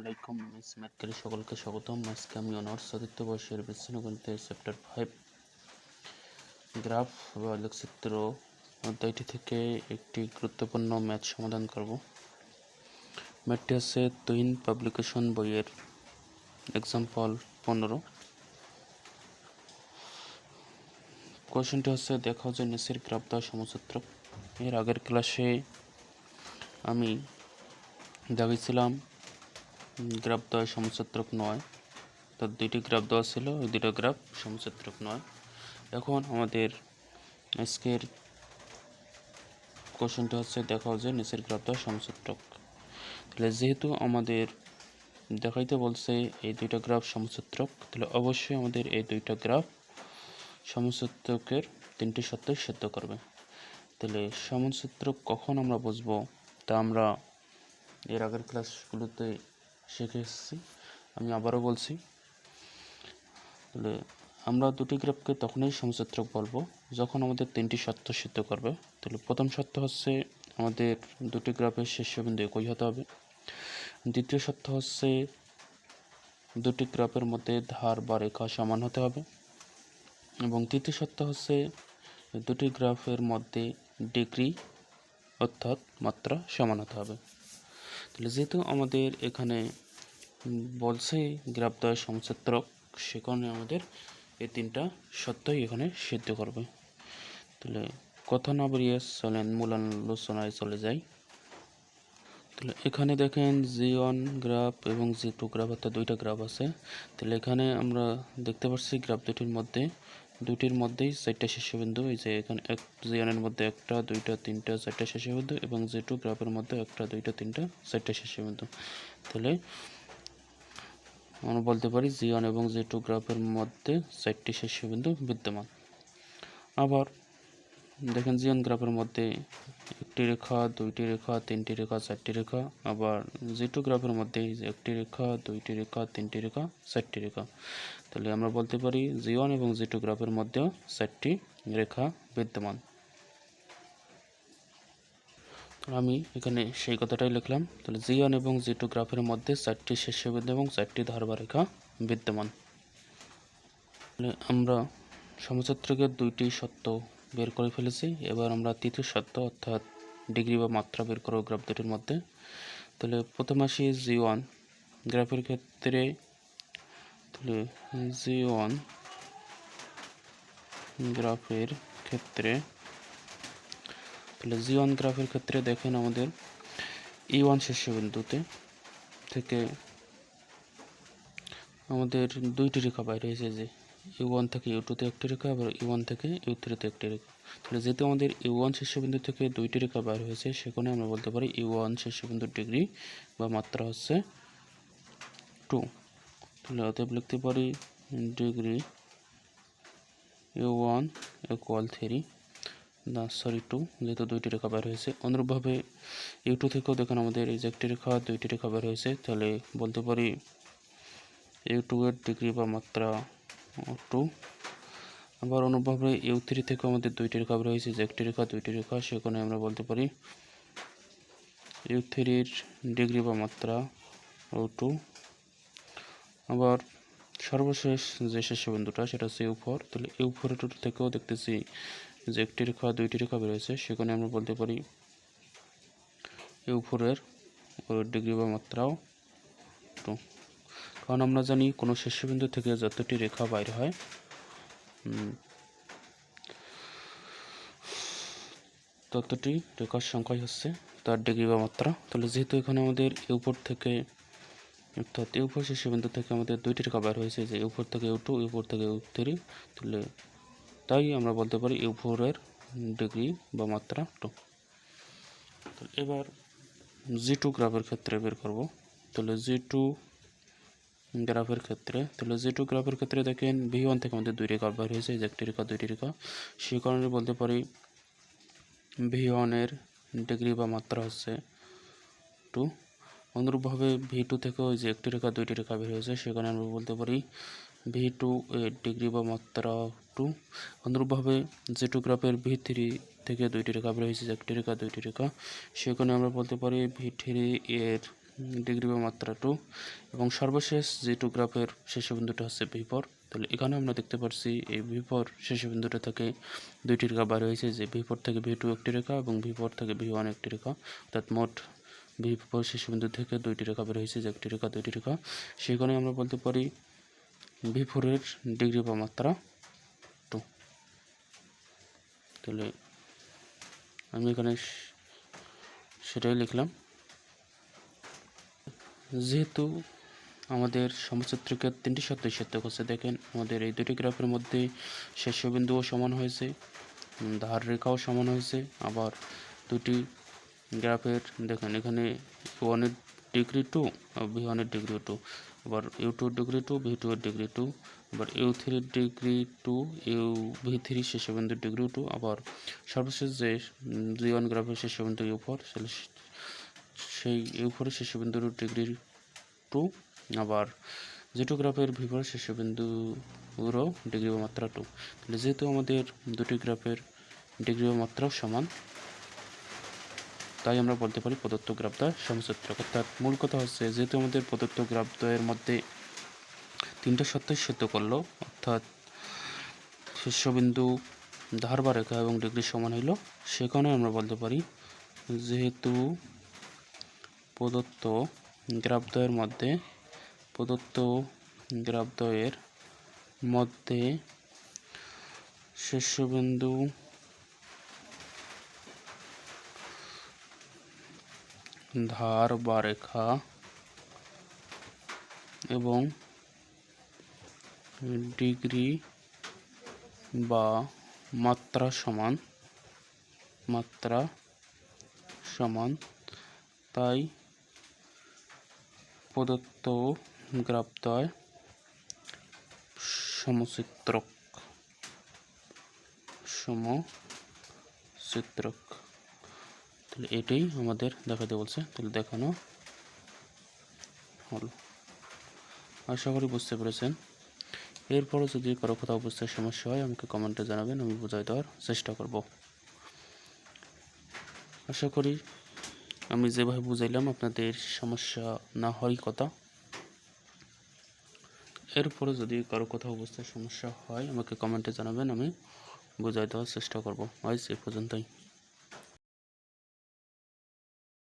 আলাইকুম মিস ম্যাথকারী সকলকে স্বাগতম। আজকে আমি অনার্স চতুর্থ বর্ষের বিচ্ছিন্ন গণিতের চ্যাপ্টার ফাইভ। গ্রাফ বা লেখচিত্র অধ্যায়টি থেকে একটি গুরুত্বপূর্ণ ম্যাথ সমাধান করব। ম্যাথটি হচ্ছে তুহিন পাবলিকেশন বইয়ের এক্সাম্পল পনেরো। কোয়েশনটি হচ্ছে দেখাও যে নিচের গ্রাফ দেওয়া সমচিত্র এর আগের ক্লাসে আমি দেখিয়েছিলাম গ্রাফ দেওয়া সমচিত্রক নয়। তো দুইটি গ্রাফ দেওয়া ছিল, ওই দুটো গ্রাফ সমচিত্রক নয়। এখন আমাদের আজকের কোশ্চেনটা হচ্ছে, দেখাও যে নিচের গ্রাফ দেওয়া সমচিত্রক তাহলে যেহেতু আমাদের দেখাইতে বলছে এই দুইটা গ্রাফ সমচিত্রক তাহলে অবশ্যই আমাদের এই দুইটা গ্রাফ সমচিত্রকের তিনটি সত্য সিদ্ধ করবে। তাহলে সমচিত্রক কখন আমরা বুঝব, তা আমরা এর আগের ক্লাসগুলোতে শিখে এসেছি। আমি আবারও বলছি, তাহলে আমরা দুটি গ্রাফকে তখনই সমচিত্রক বলব যখন আমাদের তিনটি সত্য সিদ্ধ করবে। তাহলে প্রথম সত্য হচ্ছে আমাদের দুটি গ্রাফের শীর্ষবিন্দু একই হতে হবে। দ্বিতীয় সত্য হচ্ছে দুটি গ্রাফের মধ্যে ধার বা রেখা সমান হতে হবে। এবং তৃতীয় সত্য হচ্ছে দুটি গ্রাফের মধ্যে ডিগ্রি অর্থাৎ মাত্রা সমান হতে হবে। তাহলে যেহেতু আমাদের এখানে বলছে গ্রাফ দ্বয় সমচিত্রক সে কারণে আমাদের এই তিনটা সত্যই এখানে সিদ্ধ করবে। তাহলে কথা না বেরিয়ে চলেন মূল আলোচনায় চলে যাই। তাহলে এখানে দেখেন জি ওয়ান গ্রাফ এবং জি টু গ্রাফ, অর্থাৎ দুইটা গ্রাফ আছে। তাহলে এখানে আমরা দেখতে পাচ্ছি গ্রাফ দুটির মধ্যে দুটির মধ্যেই চারটা শীর্ষবিন্দু এই যে এখানে এক জি ওয়ানের মধ্যে একটা, দুইটা, তিনটা, চারটা শীর্ষবিন্দু এবং জি টু গ্রাফের মধ্যে একটা, দুইটা, তিনটা, চারটা শীর্ষবিন্দু তাহলে আমরা বলতে পারি জি ওয়ান এবং জি টু গ্রাফের মধ্যে চারটি শীর্ষবিন্দু বিদ্যমান। আবার দেখেন জি ওয়ান গ্রাফের মধ্যে একটি রেখা, দুইটি রেখা, তিনটি রেখা, চারটি রেখা, আবার জি টু গ্রাফের মধ্যে একটি রেখা, দুইটি রেখা, তিনটি রেখা, চারটি রেখা। তাহলে আমরা বলতে পারি জি ওয়ান এবং জি টু গ্রাফের মধ্যেও চারটি রেখা বিদ্যমান। আমি এখানে সেই কথাটাই লিখলাম। তাহলে জি ওয়ান এবং জি টু গ্রাফের মধ্যে চারটি শীর্ষবিন্দু এবং চারটি ধারবারেখা বিদ্যমান। আমরা সমচিত্রকের দুইটি সত্য বের করে ফেলেছি। এবার আমরা তৃতীয় সত্য অর্থাৎ ডিগ্রি বা মাত্রা বের করব গ্রাফ দুটির মধ্যে। তাহলে প্রথম আসি জি ওয়ান। গ্রাফের ক্ষেত্রে তাহলে জি ওয়ান গ্রাফের ক্ষেত্রে, তাহলে জি ওয়ান গ্রাফের ক্ষেত্রে দেখেন আমাদের ই ওয়ান শীর্ষবিন্দুতে থেকে আমাদের দুইটি রেখা বাইরে যে ইউ ওয়ান থেকে ইউ টুতে একটি রেখা আবার ইউ ওয়ান থেকে ইউ থ্রিতে একটি রেখা। তাহলে যেহেতু আমাদের ইউ ওয়ান শীর্ষবিন্দু থেকে দুইটি রেখা বাইর হয়েছে, সেখানে আমরা বলতে পারি ইউ ওয়ান শীর্ষবিন্দুর ডিগ্রি বা মাত্রা হচ্ছে টু। তাহলে অতএব লিখতে পারি degree U one equal three না সরি টু যেহেতু দুইটি রেখা বের হয়েছে। অনুরূপভাবে ইউ টু থেকেও দেখেন আমাদের এই যে একটি রেখা, দুইটি রেখা বের হয়েছে। তাহলে বলতে পারি ইউ টু এর ডিগ্রি বা মাত্রা টু আবার অনুরূপভাবে ইউ থ্রি থেকেও আমাদের দুইটি রেখা বের হয়েছে, যে একটি রেখা, দুইটি রেখা, সেখানে আমরা বলতে পারি ইউ থ্রির ডিগ্রি বা মাত্রা ও টু আবার সর্বশেষ যে শীর্ষবিন্দুটা সেটা হচ্ছে ইউ ফোর তাহলে ইউ ফোর টু থেকেও দেখতেছি যে একটি রেখা, দুইটি রেখা বেরোয়েছে সেখানে আমরা বলতে পারি ইউ ফোরের ডিগ্রি বা মাত্রাও কারণ আমরা জানি কোনো শীর্ষবিন্দু থেকে যতটি রেখা বাইর হয় ততটি রেখার সংখ্যাই হচ্ছে তার ডিগ্রি বা মাত্রা। তাহলে যেহেতু এখানে আমাদের উপর থেকে, অর্থাৎ ইউপোর শীর্ষবিন্দু থেকে আমাদের দুইটি রেখা বের হয়েছে, যে উপর থেকে ইউ টু উপর থেকে ইউ থ্রি, তাহলে তাই আমরা বলতে পারি ইউ ডিগ্রি বা মাত্রা টু। এবার জি টু গ্রাফের ক্ষেত্রে বের করব। তাহলে জি টু গ্রাফের ক্ষেত্রে। তাহলে জি টু গ্রাফের ক্ষেত্রে দেখেন ভি ওয়ান থেকে আমাদের দুই রেখা বের হয়েছে যে একটি রেখা দুইটি রেখা সেই কারণে বলতে পারি ভি ওয়ানের ডিগ্রি বা মাত্রা হচ্ছে টু অনুরূপভাবে ভি টু থেকেও যে একটি রেখা, দুইটি রেখা বের হয়েছে সেখানে আমরা বলতে পারি ভি টু এর ডিগ্রি বা মাত্রা টু অনুরূপভাবে টু গ্রাফের ভি থ্রি থেকে দুইটি রেখা বের হয়েছে একটি রেখা, দুইটি রেখা সেখানে আমরা বলতে পারি ভি থ্রি এর ডিগ্রি বা মাত্রা টু এবং সর্বশেষ যে টু গ্রাফের শেষ বিন্দুটা হচ্ছে ভিপর তাহলে এখানে আমরা দেখতে পাচ্ছি এই ভিপর শেষ বিন্দুটা থেকে দুইটি রেখা বার হয়েছে, যে ভিপর থেকে ভি টু একটি রেখা এবং ভিপর থেকে ভি ওয়ান একটি রেখা। অর্থাৎ মোট ভিপর বিন্দু থেকে দুইটি রেখা বের হয়েছে, যে একটি রেখা, দুইটি রেখা। সেখানে আমরা বলতে পারি ভিপরের ডিগ্রি বা মাত্রা টু তাহলে আমি এখানে সেটাই লিখলাম। যেহেতু আমাদের সমচিত্রকে তিনটি সত্য সত্য করছে, দেখেন আমাদের এই দুটি গ্রাফের মধ্যে শীর্ষবিন্দুও সমান হয়েছে ধার রেখাও সমান হয়েছে, আবার দুটি গ্রাফের, দেখেন এখানে ওয়ানের ডিগ্রি টু ভি ওয়ানের ডিগ্রি টু, আবার U two degree two V two এর ডিগ্রি টু, আবার ইউ থ্রির degree two, U V three শীর্ষবিন্দুর degree two, আবার সর্বশেষ যে জি ওয়ান গ্রাফের শীর্ষবিন্দু ইউ ফোর সেই ফোরের শীর্ষবিন্দুর ডিগ্রি টু, আবার যেটু গ্রাফের ভিভোর শীর্ষবিন্দুরও ডিগ্রি বা মাত্রা টু। তাহলে যেহেতু আমাদের দুটি গ্রাফের ডিগ্রি বা মাত্রাও সমান, তাই আমরা বলতে পারি প্রদত্ত গ্রাফদ্বয় সমচিত্রক অর্থাৎ মূল কথা হচ্ছে যেহেতু আমাদের প্রদত্ত গ্রাফদ্বয়ের মধ্যে তিনটা সত্যই সিদ্ধ করল, অর্থাৎ শীর্ষবিন্দু ধার বা রেখা এবং ডিগ্রি সমান হইল সেখানে আমরা বলতে পারি যেহেতু প্রদত্ত গ্রাফদ্বয়ের মধ্যে, প্রদত্ত গ্রাফদ্বয়ের মধ্যে শীর্ষবিন্দু ধার বা রেখা এবং ডিগ্রি বা মাত্রা সমান মাত্রা সমান, তাই প্রদত্ত গ্রাফদ্বয় সমচিত্রক। সমচিত্রক। তাহলে এটাই আমাদের দেখাতে বলছে। তাহলে দেখানো হলো। আশা করি বুঝতে পেরেছেন। এরপরও যদি কারও কোথাও বুঝতে সমস্যা হয়, আমাকে কমেন্টে জানাবেন, আমি বোঝাই দেওয়ার চেষ্টা করব। আশা করি আমি যেভাবে বুঝাইলাম, আপনাদের সমস্যা না হয় কথা। এরপরে যদি কারও কোথাও বুঝতে সমস্যা হয়, আমাকে কমেন্টে জানাবেন, আমি বোঝাই দেওয়ার চেষ্টা করব। আজ এ পর্যন্তই।